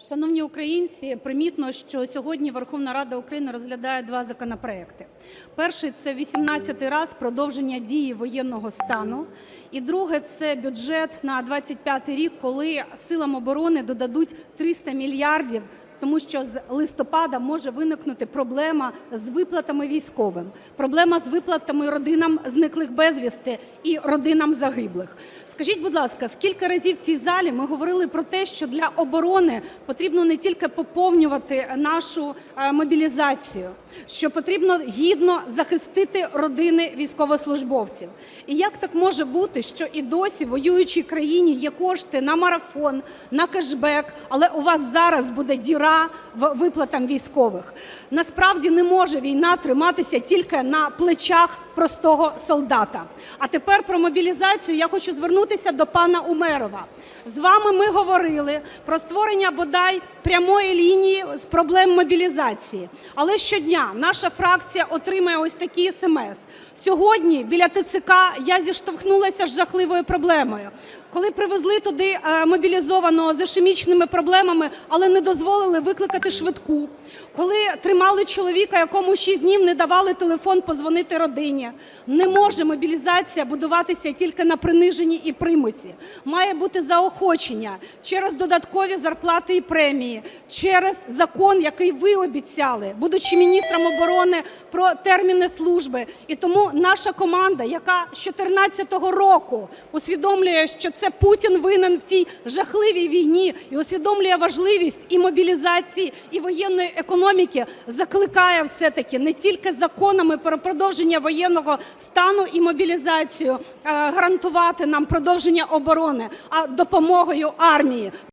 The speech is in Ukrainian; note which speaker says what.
Speaker 1: Шановні українці, примітно, що сьогодні Верховна Рада України розглядає два законопроекти. Перший – це 18-й раз продовження дії воєнного стану. І друге – це бюджет на 25-й рік, коли силам оборони додадуть 300 мільярдів, тому що з листопада може виникнути проблема з виплатами військовим, проблема з виплатами родинам зниклих безвісти і родинам загиблих. Скажіть, будь ласка, скільки разів в цій залі ми говорили про те, що для оборони потрібно не тільки поповнювати нашу е, мобілізацію, що потрібно гідно захистити родини військовослужбовців. І як так може бути, що і досі в воюючій країні є кошти на марафон, на кешбек, але у вас зараз буде діра в виплатам військових? Насправді не може війна триматися тільки на плечах простого солдата. А тепер про мобілізацію я хочу звернутися до пана Умерова. З вами ми говорили про створення бодай прямої лінії з проблем мобілізації. Але щодня наша фракція отримує ось такі смс. Сьогодні біля ТЦК я зіштовхнулася з жахливою проблемою. Коли привезли туди е, мобілізованого з ішемічними проблемами, але не дозволили викликати швидку, коли тримали чоловіка, якому 6 днів не давали телефон позвонити родині, не може мобілізація будуватися тільки на приниженні і примусі. Має бути заохочення через додаткові зарплати і премії, через закон, який ви обіцяли, будучи міністром оборони, про терміни служби. І тому наша команда, яка з 14-го року усвідомлює, що це Путін винен в цій жахливій війні, і усвідомлює важливість і мобілізації, і воєнної економіки, закликає все-таки не тільки законами про продовження воєнного стану і мобілізацію е, гарантувати нам продовження оборони, а допомогою армії.